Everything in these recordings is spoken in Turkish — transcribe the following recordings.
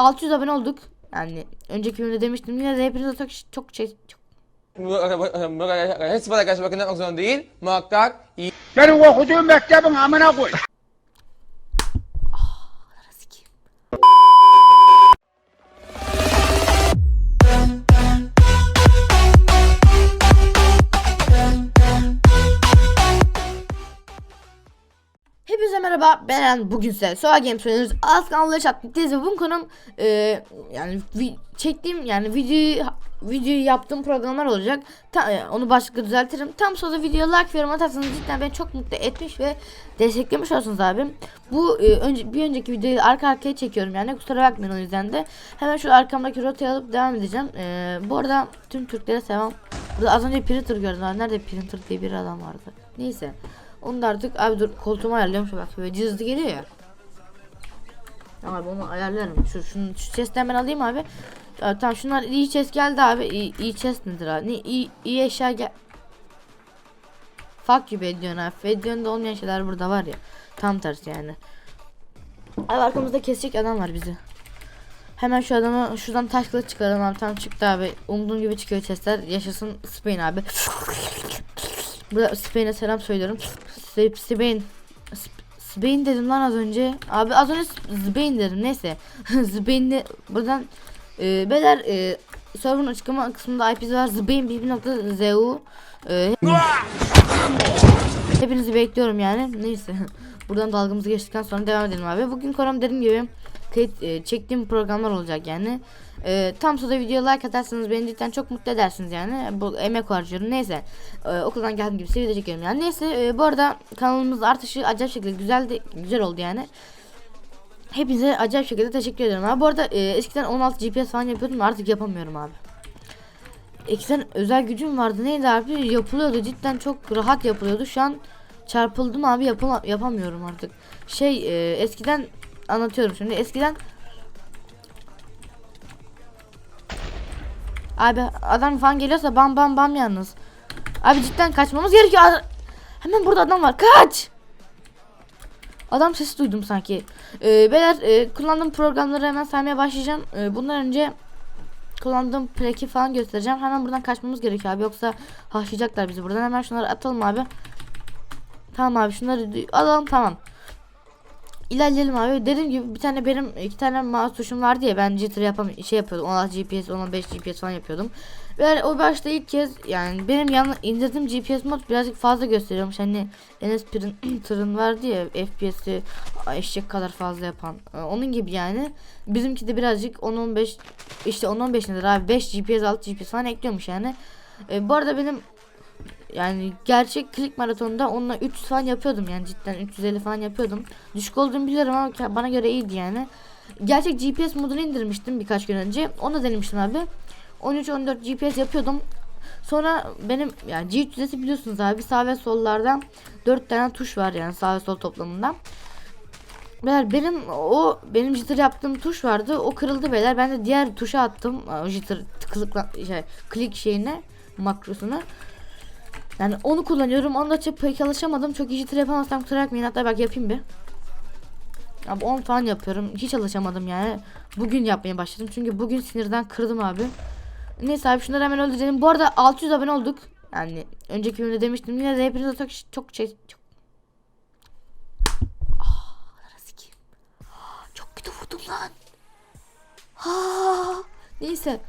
600 abone olduk. Yani önceki bölümde demiştim. Yine de hepinize çok çok şey çok Hiç bana karşı bakın yapmak zorunda değil. Muhakkak iyi Senin okuduğun mektebin amına koy. Merhaba ben bugün size Soğa Games oynuyoruz. Az kanalları çattıktayız ve bugün konum e, yani vi- çektiğim yani videoyu videoyu yaptığım programlar olacak. Ta- e, onu başlıkla düzeltirim. Tam sonra videoya like ve yorum atarsanız cidden beni çok mutlu etmiş ve desteklemiş olursunuz abim bu e, önce bir önceki videoyu arka arkaya çekiyorum yani kusura bakmayın o yüzden de. Hemen şu arkamdaki rotayı alıp devam edeceğim. E, bu arada tüm Türklere selam. Burada az önce printer gördüm nerede printer diye bir adam vardı. Neyse onu da artık abi dur koltuğumu ayarlıyorum şu bak böyle cızdı geliyor ya. Abi onu ayarlarım. Şu şunu şu chest'ten ben alayım abi. Ya, tamam şunlar iyi chest geldi abi. İyi, iyi chest nedir abi? Ne iyi, iyi eşya gel. Fuck you Bedyon abi. Bedyon'da olmayan şeyler burada var ya. Tam tersi yani. Abi arkamızda kesecek adam var bizi. Hemen şu adamı şuradan taş kılıç çıkaralım abi. Tam çıktı abi. Umduğum gibi çıkıyor chestler. Yaşasın Spain abi. Burada Spain'e selam söylüyorum. Sp- Spain. Sp- Spain dedim lan az önce. Abi az önce Spain dedim. Neyse. Spain'de buradan e, beyler e, server'ın açıklama kısmında IP'si var. Spain bb.zu e, Hepinizi bekliyorum yani. Neyse. Buradan dalgamızı geçtikten sonra devam edelim abi. Bugün konum dediğim gibi e, çektiğim programlar olacak yani. E, tam sonra videoya like atarsanız beni cidden çok mutlu edersiniz yani. Bu emek harcıyorum. Neyse. E, okuldan geldiğim gibi size video çekiyorum yani. Neyse e, bu arada kanalımızın artışı acayip şekilde güzel de, güzel oldu yani. Hepinize acayip şekilde teşekkür ederim abi. Bu arada e, eskiden 16 GPS falan yapıyordum artık yapamıyorum abi. Eskiden özel gücüm vardı neydi abi yapılıyordu cidden çok rahat yapılıyordu şu an çarpıldım abi yapama- yapamıyorum artık şey e, eskiden anlatıyorum şimdi eskiden abi adam falan geliyorsa bam bam bam yalnız abi cidden kaçmamız gerekiyor hemen burada adam var kaç Adam sesi duydum sanki. Ee, beyler e, kullandığım programları hemen saymaya başlayacağım. Ee, bundan önce kullandığım plaki falan göstereceğim. Hemen buradan kaçmamız gerekiyor abi. Yoksa haşlayacaklar bizi buradan. Hemen şunları atalım abi. Tamam abi şunları alalım tamam. İlerleyelim abi. Dediğim gibi bir tane benim iki tane mouse tuşum vardı ya ben jitter yapam şey yapıyordum. 16 GPS, 15 GPS falan yapıyordum. Ve o başta ilk kez yani benim yan indirdiğim GPS mod birazcık fazla gösteriyormuş. Hani Enes Printer'ın vardı ya FPS'i eşek kadar fazla yapan. Ee, Onun gibi yani. Bizimki de birazcık 10-15 işte 10-15 nedir abi 5 GPS 6 GPS falan ekliyormuş yani. Ee, bu arada benim yani gerçek klik maratonunda onunla 300 falan yapıyordum yani cidden 350 falan yapıyordum. Düşük olduğunu biliyorum ama bana göre iyiydi yani. Gerçek GPS modunu indirmiştim birkaç gün önce. Onu da denemiştim abi. 13-14 GPS yapıyordum. Sonra benim yani G300'esi biliyorsunuz abi sağ ve sollardan 4 tane tuş var yani sağ ve sol toplamında. Beyler benim o benim jitter yaptığım tuş vardı. O kırıldı beyler. Ben de diğer tuşa attım. O jitter tıklıkla şey klik şeyine makrosuna. Yani onu kullanıyorum. Onda çok pek alışamadım. Çok iyi yapamazsam kusura bakmayın. Hatta bak yapayım bir. Abi 10 falan yapıyorum. Hiç alışamadım yani. Bugün yapmaya başladım. Çünkü bugün sinirden kırdım abi. Neyse abi şunları hemen öldürelim. Bu arada 600 abone olduk. Yani önceki bölümde demiştim. Yine de hepinize çok çok şey çok Ah, vurdum lan. Ha, neyse.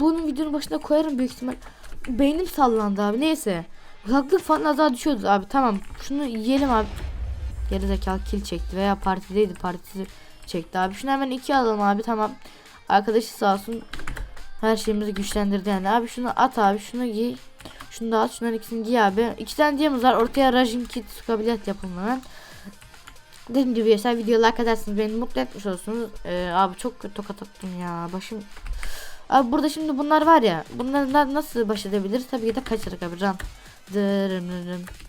Bunun videonun başına koyarım büyük ihtimal. Beynim sallandı abi. Neyse. Kulaklık falan az daha düşüyordu abi. Tamam. Şunu yiyelim abi. Gerizekalı kill çekti veya partideydi partisi çekti abi. Şunu hemen iki alalım abi. Tamam. Arkadaşı sağ olsun. Her şeyimizi güçlendirdi yani. Abi şunu at abi. Şunu giy. Şunu da at. Şunların ikisini giy abi. İki tane diyemiz var. Ortaya rajim kit kabiliyet yapın hemen. Dediğim gibi yaşar video like edersiniz beni mutlu etmiş olursunuz. Ee, abi çok kötü tokat attım ya. Başım Abi burada şimdi bunlar var ya. Bunlardan nasıl baş edebiliriz? Tabii ki de kaçarak abi. Run.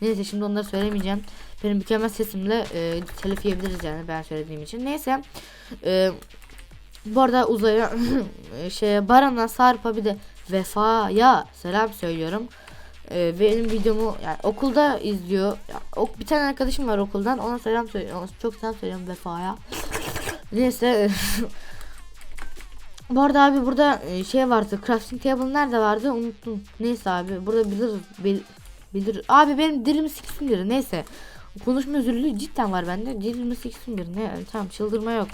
Neyse şimdi onları söylemeyeceğim. Benim mükemmel sesimle e, telif yiyebiliriz yani ben söylediğim için. Neyse. E, bu arada uzaya şey Baran'a Sarp'a bir de Vefa'ya selam söylüyorum. E, benim videomu yani okulda izliyor. Ya, ok, bir tane arkadaşım var okuldan. Ona selam söylüyorum. Çok selam söylüyorum Vefa'ya. Neyse Bu arada abi burada e, şey vardı. Crafting table nerede vardı? Unuttum. Neyse abi. Burada bilir bil- bilir. Abi benim dilim siksin biri. Neyse. Konuşma özürlüğü cidden var bende. Dilimi siksin bir. Ne? Tamam çıldırma yok.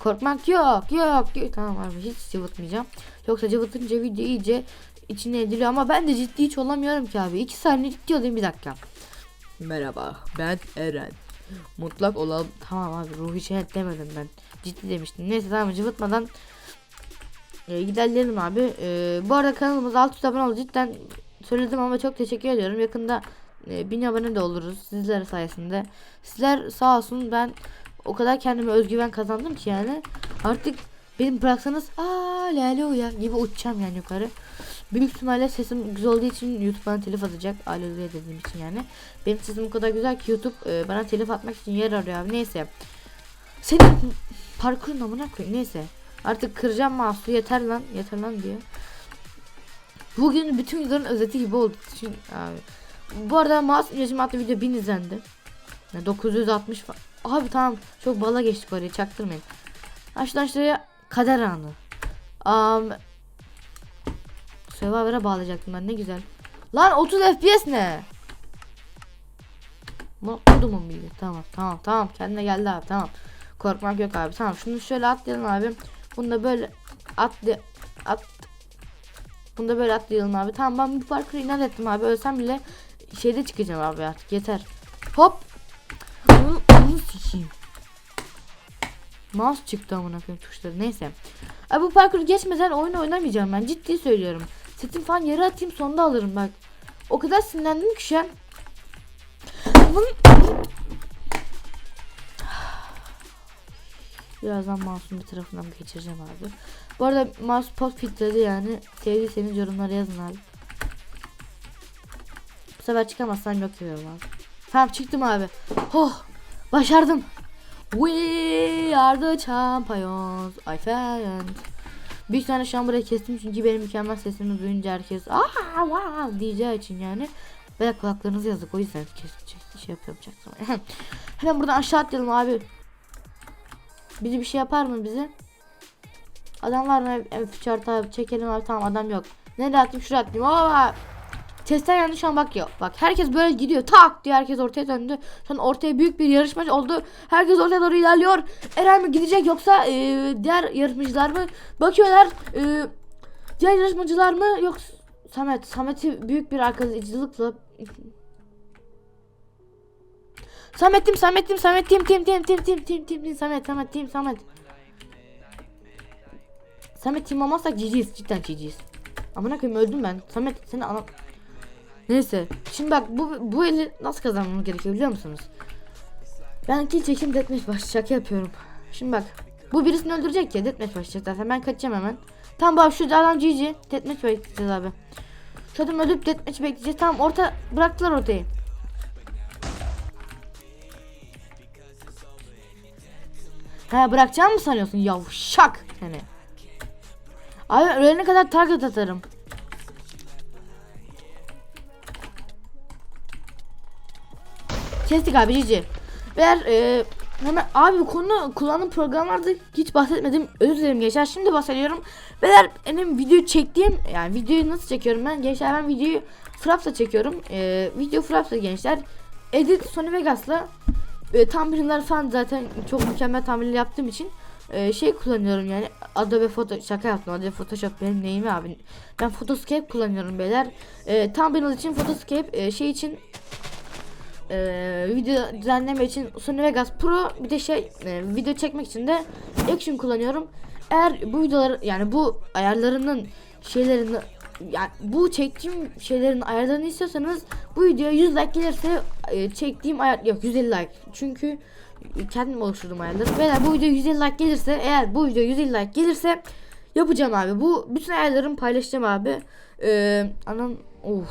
Korkmak yok. Yok. yok. Tamam abi hiç cıvıtmayacağım. Yoksa cıvıtınca video iyice içine ediliyor ama ben de ciddi hiç olamıyorum ki abi. İki saniye ciddi olayım bir dakika. Merhaba ben Eren. Mutlak olalım. Tamam abi ruhi şey demedim ben. Ciddi demiştim. Neyse tamam cıvıtmadan e, gidelim abi. E, bu arada kanalımız 600 abone oldu. Cidden söyledim ama çok teşekkür ediyorum. Yakında e, 1000 abone de oluruz sizler sayesinde. Sizler sağ olsun ben o kadar kendime özgüven kazandım ki yani. Artık benim bıraksanız aleluya gibi uçacağım yani yukarı. Büyük ihtimalle sesim güzel olduğu için YouTube bana telif atacak. Aleluya dediğim için yani. Benim sesim o kadar güzel ki YouTube e, bana telif atmak için yer arıyor abi. Neyse. Senin parkurun amına koyayım. Neyse. Artık kıracağım mouse'u yeter lan. Yeter lan diye. Bugün bütün videoların özeti gibi oldu. Çünkü abi. Bu arada mouse ilacım adlı video 1000 izlendi. Yani 960 falan. Abi tamam çok bala geçtik oraya çaktırmayın. Ha şuradan şuraya kader anı. Um, Survivor'a bağlayacaktım ben ne güzel. Lan 30 FPS ne? Kodumun bilgi. Tamam tamam tamam kendine geldi abi tamam. Korkmak yok abi tamam şunu şöyle atlayalım abi. Bunu da böyle atla at bunu da böyle atlayalım abi. Tamam ben bu parkuru inat ettim abi. Ölsem bile şeyde çıkacağım abi artık yeter. Hop. Onu, onu sikeyim. Mouse çıktı amına koyayım tuşları. Neyse. Abi bu parkuru geçmeden oyun oynamayacağım ben. Ciddi söylüyorum. Setim falan yere atayım sonunda alırım bak. O kadar sinirlendim ki şu an. Bunu- Birazdan mouse'un bir tarafından geçireceğim abi. Bu arada mouse pot filtreli yani. Sevdiyseniz yorumlara yazın abi. Bu sefer çıkamazsam yok diyorum abi. Tamam çıktım abi. Oh başardım. We are the champions. I found. Bir tane şu an buraya kestim çünkü benim mükemmel sesimi duyunca herkes aa wow diyeceği için yani. Ve kulaklarınızı yazık o yüzden kes, kes- şey çaktım. Hemen buradan aşağı atlayalım abi. Bizi bir şey yapar mı bize? Adam var mı? Çarpı abi çekelim abi tamam adam yok. Nereye atayım şuraya atayım. Aa! Testten yandı şu an bak ya. Bak herkes böyle gidiyor. Tak diye herkes ortaya döndü. Şu an ortaya büyük bir yarışma oldu. Herkes ortaya doğru ilerliyor. Eren mi gidecek yoksa e, diğer yarışmacılar mı? Bakıyorlar. E, diğer yarışmacılar mı? Yok Samet. Samet'i büyük bir arkadaşlıkla Samet'tim Samet'tim Samet'tim tim tim tim tim tim tim tim Samet Samet tim Samet. Samet tim olmazsak GG'yiz cidden GG'yiz. Amına koyayım öldüm ben. Samet seni ana Neyse şimdi bak bu bu eli nasıl kazanmamız gerekiyor biliyor musunuz? Ben kill çekim deathmatch baş şaka yapıyorum. Şimdi bak bu birisini öldürecek ya deathmatch başlayacak zaten. Ben kaçacağım hemen. Tamam abi şu adam GG. Deathmatch bekleyeceğiz abi. Şu adam ölüp deathmatch bekleyeceğiz. Tamam orta bıraktılar ortayı He bırakacağım mı sanıyorsun yavşak seni? Abi ölene kadar target atarım. Kestik abi cici. Ver e, hemen abi bu konu kullandığım programlarda hiç bahsetmedim. Özür dilerim gençler. Şimdi bahsediyorum. Beyler benim video çektiğim yani videoyu nasıl çekiyorum ben gençler ben videoyu Fraps'la çekiyorum. E, video Fraps'la gençler. Edit Sony Vegas'la e, thumbnail'lar falan zaten çok mükemmel thumbnail yaptığım için e, şey kullanıyorum yani Adobe Photo şaka yaptım Adobe Photoshop benim neyimi abi? Ben Photoscape kullanıyorum beyler. E, thumbnail için Photoscape e, şey için e, video düzenleme için Sony Vegas Pro bir de şey e, video çekmek için de Action kullanıyorum. Eğer bu videoları yani bu ayarlarının şeylerini yani bu çektiğim şeylerin ayarlarını istiyorsanız bu videoya 100 like gelirse e, çektiğim ayar yok 150 like. Çünkü kendim oluşturdum ayarları. Beyler bu video 150 like gelirse eğer bu video 150 like gelirse yapacağım abi. Bu bütün ayarlarımı paylaşacağım abi. Ee, anam of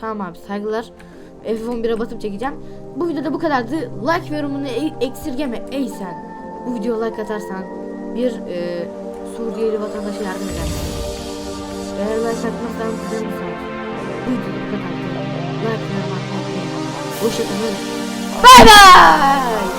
tamam abi saygılar. F11'e basıp çekeceğim. Bu videoda bu kadardı. Like ve yorumunu e- eksirgeme ey sen. Bu videoya like atarsan bir e, Suriyeli vatandaşa yardım edersin Bye bye.